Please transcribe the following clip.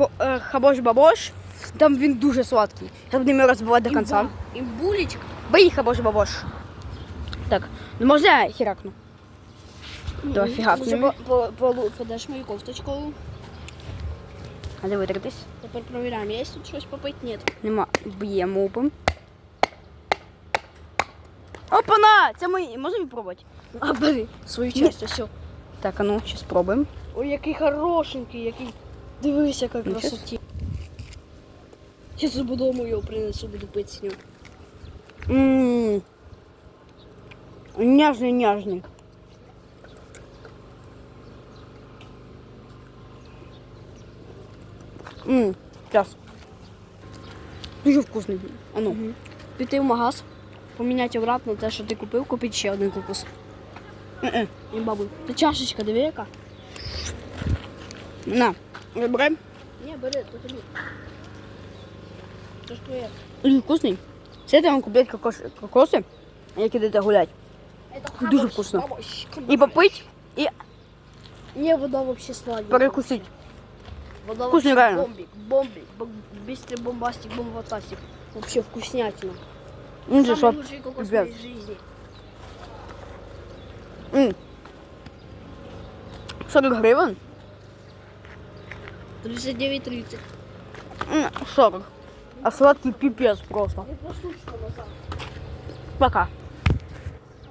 е, хабош-бабош. Там він дуже сладкий. Я буду його розбивати до кінця. І булечка. Бий хабош-бабош. Так, ну можна я херакну? Давай фігакнемо. Подаш мою кофточку. А де витратись? Тепер провіряємо, є тут щось попити? Ні. Нема. Б'ємо опим. Опана! Це мої. Можемо пробувати? А бери свою часть, все. Так, а ну, зараз спробуємо. Ой, який хорошенький, який. Дивись, яка красоті. Я з додому його принесу, буду пити з нього. Ммм. Няжний, няжний. Ммм, сейчас. Дуже вкусний. А ну. Піти в магаз, поміняти обратно те, що ти купив, купити ще один кокос. І бабуль. Ти чашечка, диви яка? На, заберем. Ні, бери, то тобі. Це ж твоє. Дуже вкусний. Сядете вам купити кокос, кокоси, як ідете гулять. Це Дуже вкусно. І попить, і Ні, вода взагалі сладенька. перекусить. Вода Вкусно, вообще реально. бомбик, бомбик, бом- быстрый бомбастик, бомбатастик. Вообще вкуснятина. Він же Самый що? лучший кокос в ребят. моей жизни. М. 40 гривень? 39,30. М, 40. А сладкий пипец просто. Пока.